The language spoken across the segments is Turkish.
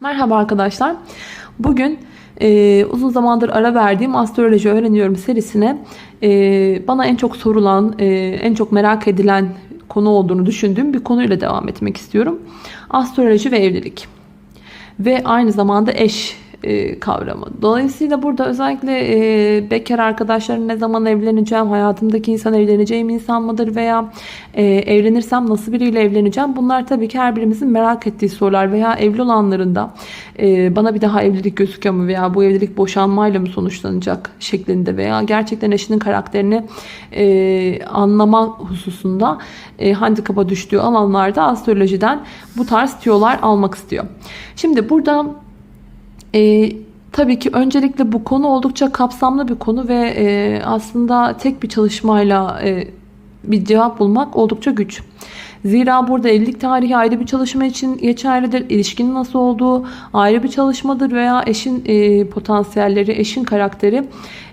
Merhaba arkadaşlar. Bugün e, uzun zamandır ara verdiğim astroloji öğreniyorum serisine e, bana en çok sorulan, e, en çok merak edilen konu olduğunu düşündüğüm bir konuyla devam etmek istiyorum. Astroloji ve evlilik. Ve aynı zamanda eş e, kavramı. Dolayısıyla burada özellikle e, bekar arkadaşlarım ne zaman evleneceğim, hayatımdaki insan evleneceğim insan mıdır veya e, evlenirsem nasıl biriyle evleneceğim? Bunlar tabii ki her birimizin merak ettiği sorular veya evli olanların da e, bana bir daha evlilik gözüküyor mu veya bu evlilik boşanmayla mı sonuçlanacak şeklinde veya gerçekten eşinin karakterini e, anlama hususunda e, handikapa düştüğü alanlarda astrolojiden bu tarz tiyolar almak istiyor. Şimdi burada e, tabii ki öncelikle bu konu oldukça kapsamlı bir konu ve e, aslında tek bir çalışmayla e, bir cevap bulmak oldukça güç. Zira burada evlilik tarihi ayrı bir çalışma için geçerlidir. İlişkinin nasıl olduğu ayrı bir çalışmadır veya eşin e, potansiyelleri, eşin karakteri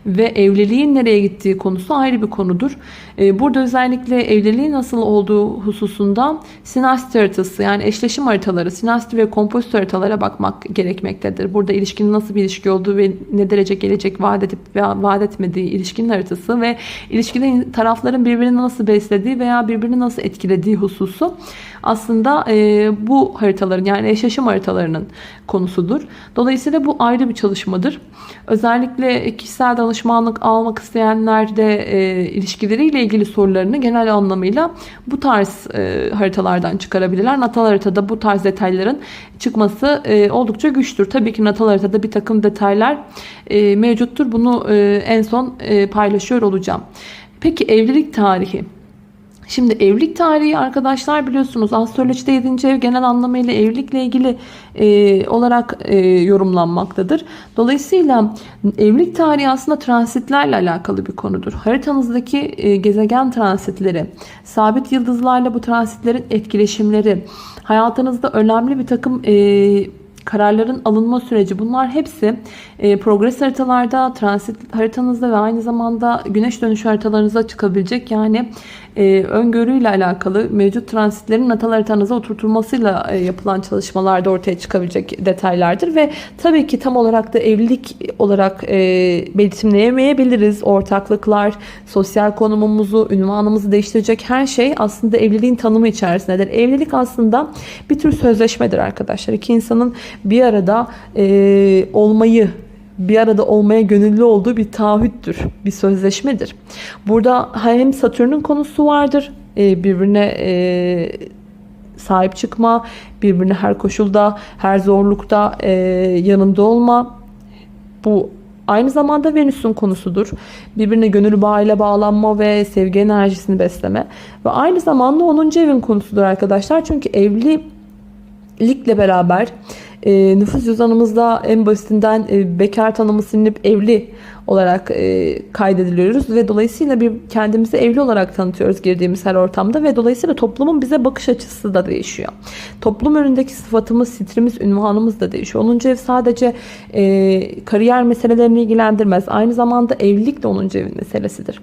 ve evliliğin nereye gittiği konusu ayrı bir konudur. E, burada özellikle evliliğin nasıl olduğu hususunda sinastri haritası yani eşleşim haritaları, sinastri ve kompozit haritalara bakmak gerekmektedir. Burada ilişkinin nasıl bir ilişki olduğu ve ne derece gelecek vaat edip veya vaat etmediği ilişkinin haritası ve ilişkide tarafların birbirini nasıl beslediği veya birbirini nasıl etkilediği hususu aslında e, bu haritaların yani eşleşim haritalarının konusudur. Dolayısıyla bu ayrı bir çalışmadır. Özellikle kişisel danışmanlık almak isteyenler de e, ilişkileriyle ilgili sorularını genel anlamıyla bu tarz e, haritalardan çıkarabilirler. Natal haritada bu tarz detayların çıkması e, oldukça güçtür. Tabii ki natal haritada bir takım detaylar e, mevcuttur. Bunu e, en son e, paylaşıyor olacağım. Peki evlilik tarihi. Şimdi evlilik tarihi arkadaşlar biliyorsunuz astrolojide 7. ev genel anlamıyla evlilikle ilgili e, olarak e, yorumlanmaktadır. Dolayısıyla evlilik tarihi aslında transitlerle alakalı bir konudur. Haritanızdaki e, gezegen transitleri, sabit yıldızlarla bu transitlerin etkileşimleri, hayatınızda önemli bir takım e, kararların alınma süreci bunlar hepsi e, progres haritalarda, transit haritanızda ve aynı zamanda güneş dönüşü haritalarınıza çıkabilecek yani e, öngörüyle alakalı mevcut transitlerin natal haritanıza oturtulmasıyla e, yapılan çalışmalarda ortaya çıkabilecek detaylardır ve tabii ki tam olarak da evlilik olarak e, betimleyemeyebiliriz. Ortaklıklar, sosyal konumumuzu, ünvanımızı değiştirecek her şey aslında evliliğin tanımı içerisindedir. Evlilik aslında bir tür sözleşmedir arkadaşlar. İki insanın bir arada e, olmayı bir arada olmaya gönüllü olduğu bir taahhüttür, bir sözleşmedir. Burada hem Satürn'ün konusu vardır, e, birbirine e, sahip çıkma, birbirine her koşulda, her zorlukta e, yanında olma. Bu aynı zamanda Venüs'ün konusudur. Birbirine gönül bağıyla bağlanma ve sevgi enerjisini besleme. Ve aynı zamanda 10. evin konusudur arkadaşlar. Çünkü evlilikle beraber e, nüfus cüzdanımızda en basitinden e, bekar tanımı silinip evli olarak e, kaydediliyoruz ve dolayısıyla bir kendimizi evli olarak tanıtıyoruz girdiğimiz her ortamda ve dolayısıyla toplumun bize bakış açısı da değişiyor. Toplum önündeki sıfatımız, sitrimiz, ünvanımız da değişiyor. 10. ev sadece e, kariyer meselelerini ilgilendirmez. Aynı zamanda evlilik de 10. evin meselesidir.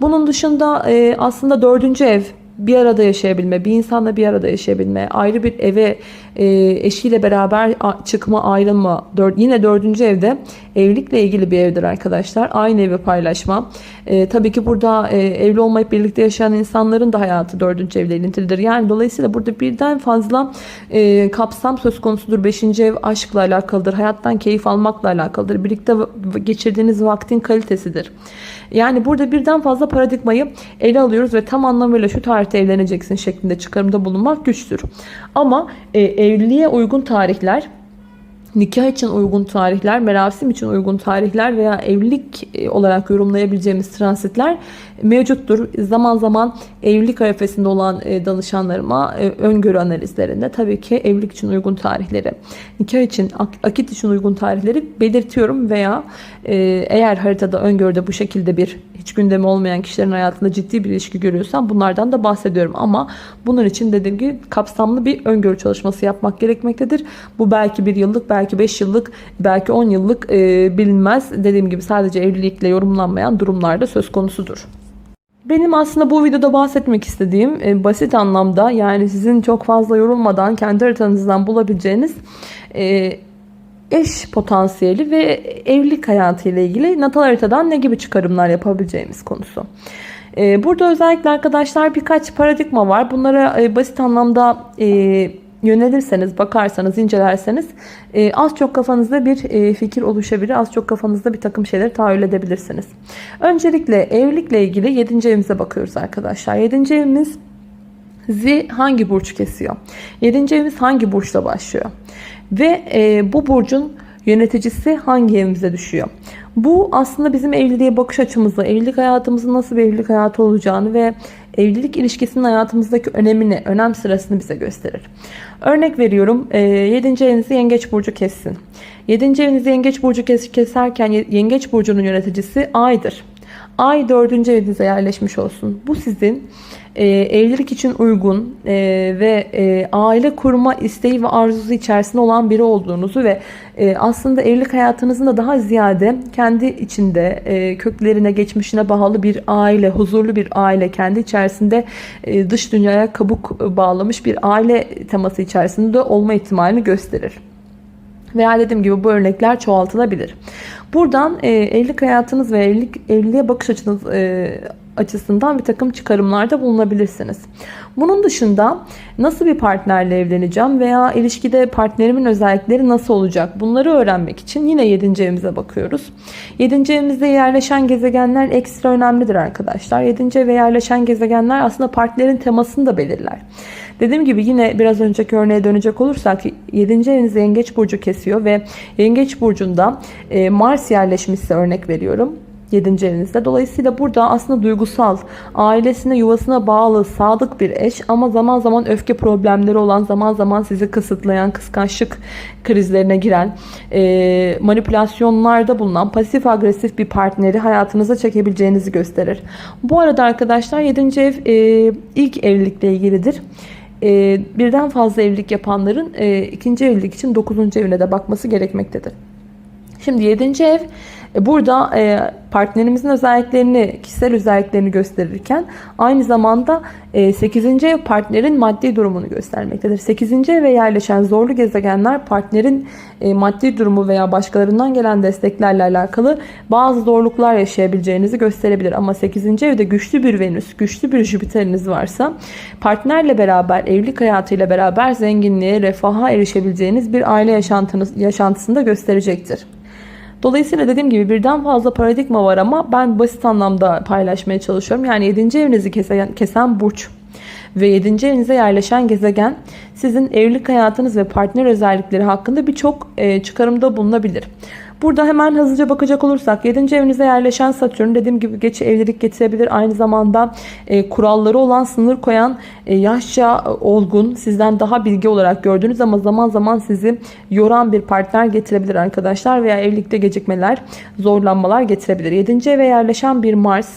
Bunun dışında e, aslında 4. ev bir arada yaşayabilme, bir insanla bir arada yaşayabilme, ayrı bir eve e, eşiyle beraber çıkma, ayrılma. Dört, yine dördüncü evde evlilikle ilgili bir evdir arkadaşlar. Aynı evi paylaşma. E, tabii ki burada e, evli olmayıp birlikte yaşayan insanların da hayatı dördüncü evle ilintilidir. Yani dolayısıyla burada birden fazla e, kapsam söz konusudur. Beşinci ev aşkla alakalıdır. Hayattan keyif almakla alakalıdır. Birlikte geçirdiğiniz vaktin kalitesidir. Yani burada birden fazla paradigmayı ele alıyoruz ve tam anlamıyla şu tarihte evleneceksin şeklinde çıkarımda bulunmak güçtür. Ama e, evliliğe uygun tarihler nikah için uygun tarihler, merasim için uygun tarihler veya evlilik e, olarak yorumlayabileceğimiz transitler mevcuttur. Zaman zaman evlilik arifesinde olan e, danışanlarıma e, öngörü analizlerinde tabii ki evlilik için uygun tarihleri, nikah için, akit için uygun tarihleri belirtiyorum veya eğer haritada öngörüde bu şekilde bir hiç gündemi olmayan kişilerin hayatında ciddi bir ilişki görüyorsam bunlardan da bahsediyorum. Ama bunun için dediğim gibi kapsamlı bir öngörü çalışması yapmak gerekmektedir. Bu belki bir yıllık, belki 5 yıllık, belki 10 yıllık e, bilinmez. Dediğim gibi sadece evlilikle yorumlanmayan durumlarda söz konusudur. Benim aslında bu videoda bahsetmek istediğim e, basit anlamda yani sizin çok fazla yorulmadan kendi haritanızdan bulabileceğiniz e, eş potansiyeli ve evlilik hayatı ile ilgili natal haritadan ne gibi çıkarımlar yapabileceğimiz konusu. E, burada özellikle arkadaşlar birkaç paradigma var. Bunlara e, basit anlamda e, yönelirseniz, bakarsanız, incelerseniz e, az çok kafanızda bir fikir oluşabilir. Az çok kafanızda bir takım şeyleri tahayyül edebilirsiniz. Öncelikle evlilikle ilgili 7. evimize bakıyoruz arkadaşlar. 7. evimiz Zi hangi burç kesiyor? 7. evimiz hangi burçla başlıyor? Ve e, bu burcun yöneticisi hangi evimize düşüyor? Bu aslında bizim evliliğe bakış açımızı, evlilik hayatımızın nasıl bir evlilik hayatı olacağını ve evlilik ilişkisinin hayatımızdaki önemini, önem sırasını bize gösterir. Örnek veriyorum 7. evinizi yengeç burcu kessin. 7. evinizi yengeç burcu kes, keserken yengeç burcunun yöneticisi aydır. Ay 4. evinize yerleşmiş olsun. Bu sizin e, evlilik için uygun e, ve e, aile kurma isteği ve arzusu içerisinde olan biri olduğunuzu ve e, aslında evlilik hayatınızın da daha ziyade kendi içinde e, köklerine, geçmişine bağlı bir aile, huzurlu bir aile, kendi içerisinde e, dış dünyaya kabuk bağlamış bir aile teması içerisinde olma ihtimalini gösterir. Veya dediğim gibi bu örnekler çoğaltılabilir. Buradan e, evlilik hayatınız ve evlilik evliliğe bakış açınız e, açısından bir takım çıkarımlarda bulunabilirsiniz. Bunun dışında nasıl bir partnerle evleneceğim veya ilişkide partnerimin özellikleri nasıl olacak bunları öğrenmek için yine 7. evimize bakıyoruz. 7. evimizde yerleşen gezegenler ekstra önemlidir arkadaşlar. 7. eve yerleşen gezegenler aslında partnerin temasını da belirler. Dediğim gibi yine biraz önceki örneğe dönecek olursak 7. evinizi Yengeç Burcu kesiyor ve Yengeç Burcu'nda e, Mars yerleşmişse örnek veriyorum. 7. evinizde. Dolayısıyla burada aslında duygusal, ailesine, yuvasına bağlı, sadık bir eş ama zaman zaman öfke problemleri olan, zaman zaman sizi kısıtlayan, kıskançlık krizlerine giren, e, manipülasyonlarda bulunan, pasif agresif bir partneri hayatınıza çekebileceğinizi gösterir. Bu arada arkadaşlar 7. ev e, ilk evlilikle ilgilidir e, birden fazla evlilik yapanların e, ikinci evlilik için 9. evine de bakması gerekmektedir. Şimdi 7. ev burada e, partnerimizin özelliklerini, kişisel özelliklerini gösterirken aynı zamanda 8. E, ev partnerin maddi durumunu göstermektedir. 8. eve yerleşen zorlu gezegenler partnerin maddi durumu veya başkalarından gelen desteklerle alakalı bazı zorluklar yaşayabileceğinizi gösterebilir. Ama 8. evde güçlü bir Venüs, güçlü bir Jüpiter'iniz varsa partnerle beraber, evlilik hayatıyla beraber zenginliğe, refaha erişebileceğiniz bir aile yaşantınız, yaşantısını da gösterecektir. Dolayısıyla dediğim gibi birden fazla paradigma var ama ben basit anlamda paylaşmaya çalışıyorum. Yani 7. evinizi kesen, kesen burç ve 7. evinize yerleşen gezegen sizin evlilik hayatınız ve partner özellikleri hakkında birçok e, çıkarımda bulunabilir. Burada hemen hızlıca bakacak olursak 7. evinize yerleşen Satürn dediğim gibi geç evlilik getirebilir. Aynı zamanda e, kuralları olan sınır koyan e, yaşça olgun sizden daha bilgi olarak gördüğünüz ama zaman zaman sizi yoran bir partner getirebilir arkadaşlar. Veya evlilikte gecikmeler zorlanmalar getirebilir. 7. eve yerleşen bir Mars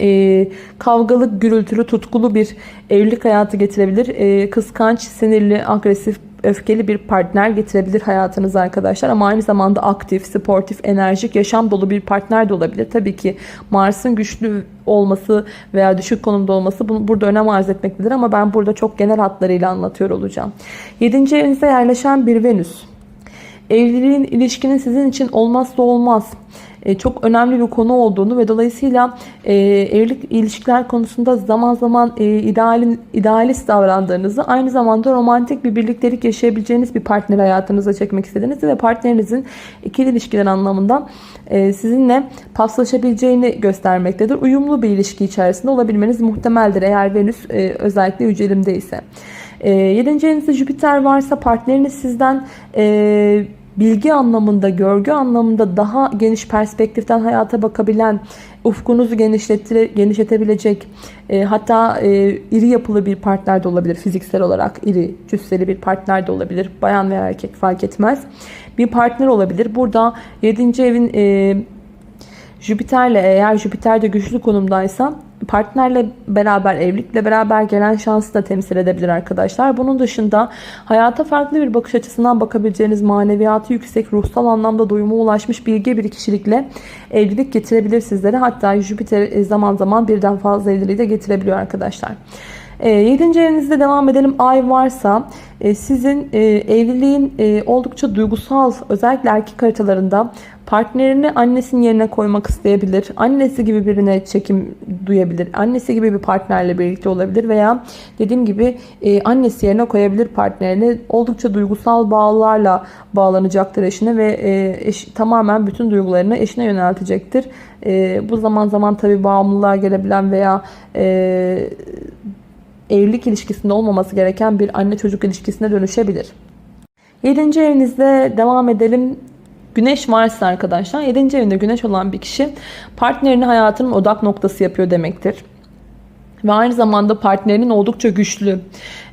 e, kavgalı, gürültülü, tutkulu bir evlilik hayatı getirebilir. E, kıskanç, sinirli, agresif, öfkeli bir partner getirebilir hayatınıza arkadaşlar. Ama aynı zamanda aktif, sportif, enerjik, yaşam dolu bir partner de olabilir. Tabii ki Mars'ın güçlü olması veya düşük konumda olması bunu burada önem arz etmektedir. Ama ben burada çok genel hatlarıyla anlatıyor olacağım. 7. evinizde yerleşen bir Venüs. Evliliğin, ilişkinin sizin için olmazsa olmaz çok önemli bir konu olduğunu ve dolayısıyla e, evlilik ilişkiler konusunda zaman zaman e, idealin, idealist davrandığınızı aynı zamanda romantik bir birliktelik yaşayabileceğiniz bir partner hayatınıza çekmek istediğinizi ve partnerinizin ikili ilişkiler anlamında sizinle paslaşabileceğini göstermektedir. Uyumlu bir ilişki içerisinde olabilmeniz muhtemeldir eğer Venüs özellikle yücelimde ise. 7. evinizde Jüpiter varsa partneriniz sizden bilgi anlamında, görgü anlamında daha geniş perspektiften hayata bakabilen, ufkunuzu genişletebilecek, e, hatta e, iri yapılı bir partner de olabilir. Fiziksel olarak iri, cüsseli bir partner de olabilir. Bayan veya erkek fark etmez. Bir partner olabilir. Burada 7. evin e, Jüpiter'le eğer Jüpiter de güçlü konumdaysa partnerle beraber, evlilikle beraber gelen şansı da temsil edebilir arkadaşlar. Bunun dışında hayata farklı bir bakış açısından bakabileceğiniz maneviyatı yüksek, ruhsal anlamda doyuma ulaşmış bilge bir kişilikle evlilik getirebilir sizlere. Hatta Jüpiter zaman zaman birden fazla evliliği de getirebiliyor arkadaşlar. E, 7. evinizde devam edelim. Ay varsa e, sizin e, evliliğin e, oldukça duygusal özellikle erkek haritalarında partnerini annesinin yerine koymak isteyebilir. Annesi gibi birine çekim duyabilir. Annesi gibi bir partnerle birlikte olabilir veya dediğim gibi annesi yerine koyabilir partnerini. Oldukça duygusal bağlarla bağlanacaktır eşine ve eş, tamamen bütün duygularını eşine yöneltecektir. Bu zaman zaman tabi bağımlılığa gelebilen veya evlilik ilişkisinde olmaması gereken bir anne çocuk ilişkisine dönüşebilir. 7. evinizde devam edelim. Güneş varsa arkadaşlar 7. evinde güneş olan bir kişi partnerini hayatının odak noktası yapıyor demektir. Ve aynı zamanda partnerinin oldukça güçlü,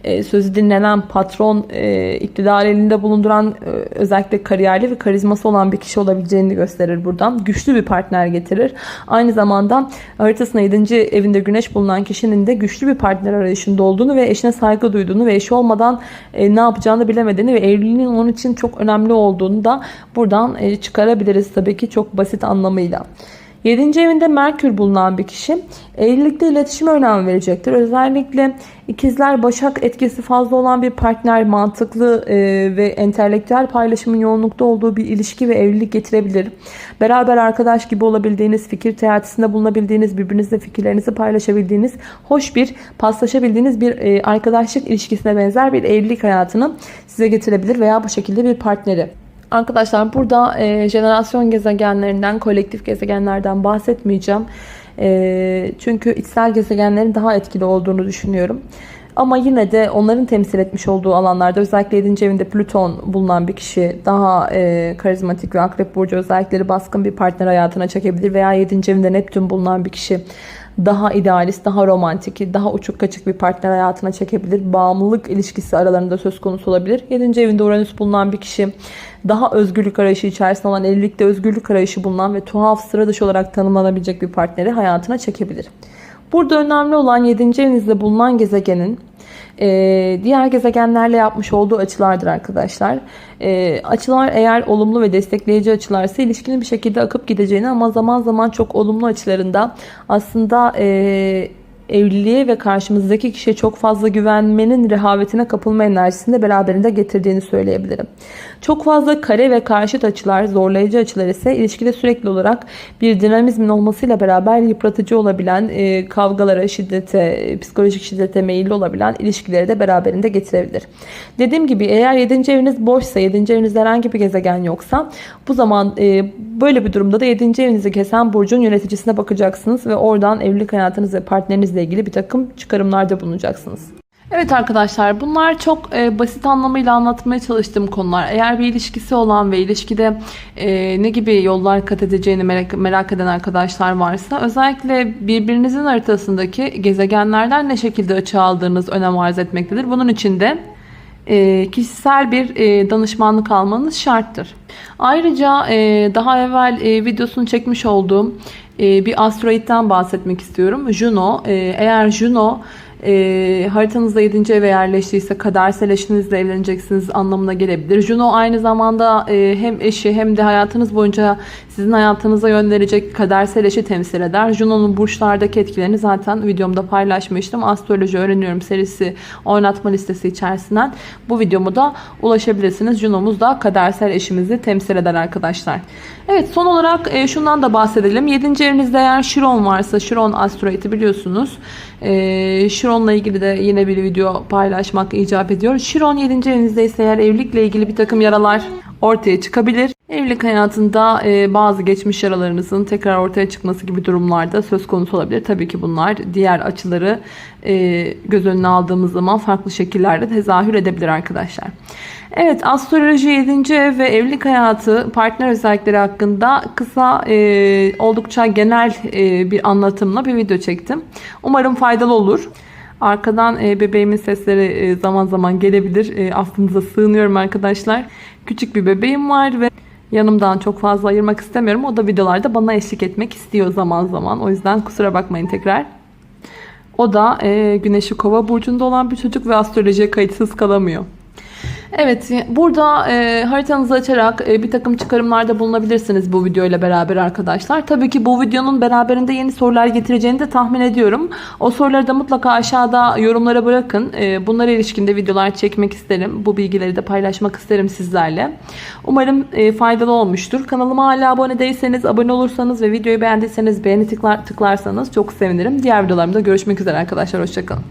e, sözü dinlenen, patron, e, iktidar elinde bulunduran e, özellikle kariyerli ve karizması olan bir kişi olabileceğini gösterir buradan. Güçlü bir partner getirir. Aynı zamanda haritasına 7. evinde güneş bulunan kişinin de güçlü bir partner arayışında olduğunu ve eşine saygı duyduğunu ve eşi olmadan ne yapacağını bilemediğini ve evliliğinin onun için çok önemli olduğunu da buradan çıkarabiliriz tabii ki çok basit anlamıyla. 7. evinde Merkür bulunan bir kişi evlilikte iletişime önem verecektir. Özellikle ikizler başak etkisi fazla olan bir partner mantıklı e, ve entelektüel paylaşımın yoğunlukta olduğu bir ilişki ve evlilik getirebilir. Beraber arkadaş gibi olabildiğiniz, fikir teatisinde bulunabildiğiniz, birbirinizle fikirlerinizi paylaşabildiğiniz, hoş bir paslaşabildiğiniz bir e, arkadaşlık ilişkisine benzer bir evlilik hayatını size getirebilir veya bu şekilde bir partneri. Arkadaşlar burada e, jenerasyon gezegenlerinden, kolektif gezegenlerden bahsetmeyeceğim. E, çünkü içsel gezegenlerin daha etkili olduğunu düşünüyorum. Ama yine de onların temsil etmiş olduğu alanlarda özellikle 7. evinde Plüton bulunan bir kişi daha e, karizmatik ve akrep burcu özellikleri baskın bir partner hayatına çekebilir veya 7. evinde Neptün bulunan bir kişi daha idealist, daha romantik, daha uçuk kaçık bir partner hayatına çekebilir. Bağımlılık ilişkisi aralarında söz konusu olabilir. 7. evinde Uranüs bulunan bir kişi daha özgürlük arayışı içerisinde olan evlilikte özgürlük arayışı bulunan ve tuhaf sıra dışı olarak tanımlanabilecek bir partneri hayatına çekebilir. Burada önemli olan 7. evinizde bulunan gezegenin e, diğer gezegenlerle yapmış olduğu açılardır arkadaşlar. E, açılar eğer olumlu ve destekleyici açılarsa ilişkinin bir şekilde akıp gideceğini ama zaman zaman çok olumlu açılarında aslında e, evliliğe ve karşımızdaki kişiye çok fazla güvenmenin rehavetine kapılma enerjisini de beraberinde getirdiğini söyleyebilirim. Çok fazla kare ve karşıt açılar, zorlayıcı açılar ise ilişkide sürekli olarak bir dinamizmin olmasıyla beraber yıpratıcı olabilen, e, kavgalara, şiddete, psikolojik şiddete meyilli olabilen ilişkileri de beraberinde getirebilir. Dediğim gibi eğer 7. eviniz boşsa, 7. evinizde herhangi bir gezegen yoksa bu zaman e, böyle bir durumda da 7. evinizi kesen burcun yöneticisine bakacaksınız ve oradan evlilik hayatınız ve partnerinizle ilgili bir takım çıkarımlarda bulunacaksınız. Evet arkadaşlar bunlar çok e, basit anlamıyla anlatmaya çalıştığım konular. Eğer bir ilişkisi olan ve ilişkide e, ne gibi yollar kat edeceğini merak, merak eden arkadaşlar varsa özellikle birbirinizin haritasındaki gezegenlerden ne şekilde açı aldığınız önem arz etmektedir. Bunun için de e, kişisel bir e, danışmanlık almanız şarttır. Ayrıca e, daha evvel videosunu çekmiş olduğum bir asteroitten bahsetmek istiyorum. Juno. Eğer Juno e, haritanızda 7. eve yerleştiyse kadersel eşinizle evleneceksiniz anlamına gelebilir. Juno aynı zamanda e, hem eşi hem de hayatınız boyunca sizin hayatınıza yön kadersel eşi temsil eder. Juno'nun burçlardaki etkilerini zaten videomda paylaşmıştım. Astroloji öğreniyorum serisi oynatma listesi içerisinden bu videomu da ulaşabilirsiniz. Juno'muz da kadersel eşimizi temsil eder arkadaşlar. Evet son olarak e, şundan da bahsedelim. 7. evinizde eğer Chiron varsa Chiron asteroidi biliyorsunuz. E, Chiron'la ilgili de yine bir video paylaşmak icap ediyor. Chiron 7. evinizde eğer evlilikle ilgili bir takım yaralar ortaya çıkabilir. Evlilik hayatında e, bazı geçmiş yaralarınızın tekrar ortaya çıkması gibi durumlarda söz konusu olabilir. Tabii ki bunlar diğer açıları e, göz önüne aldığımız zaman farklı şekillerde tezahür edebilir arkadaşlar. Evet astroloji 7. ev ve evlilik hayatı partner özellikleri hakkında kısa e, oldukça genel e, bir anlatımla bir video çektim. Umarım faydalı olur. Arkadan e, bebeğimin sesleri e, zaman zaman gelebilir. E, affınıza sığınıyorum arkadaşlar. Küçük bir bebeğim var ve yanımdan çok fazla ayırmak istemiyorum. O da videolarda bana eşlik etmek istiyor zaman zaman. O yüzden kusura bakmayın tekrar. O da e, Güneşi Kova burcunda olan bir çocuk ve astrolojiye kayıtsız kalamıyor. Evet, burada e, haritanızı açarak e, bir takım çıkarımlarda bulunabilirsiniz bu videoyla beraber arkadaşlar. Tabii ki bu videonun beraberinde yeni sorular getireceğini de tahmin ediyorum. O soruları da mutlaka aşağıda yorumlara bırakın. E, bunlara ilişkinde videolar çekmek isterim. Bu bilgileri de paylaşmak isterim sizlerle. Umarım e, faydalı olmuştur. Kanalıma hala abone değilseniz, abone olursanız ve videoyu beğendiyseniz beğeni tıklar, tıklarsanız çok sevinirim. Diğer videolarımda görüşmek üzere arkadaşlar. Hoşçakalın.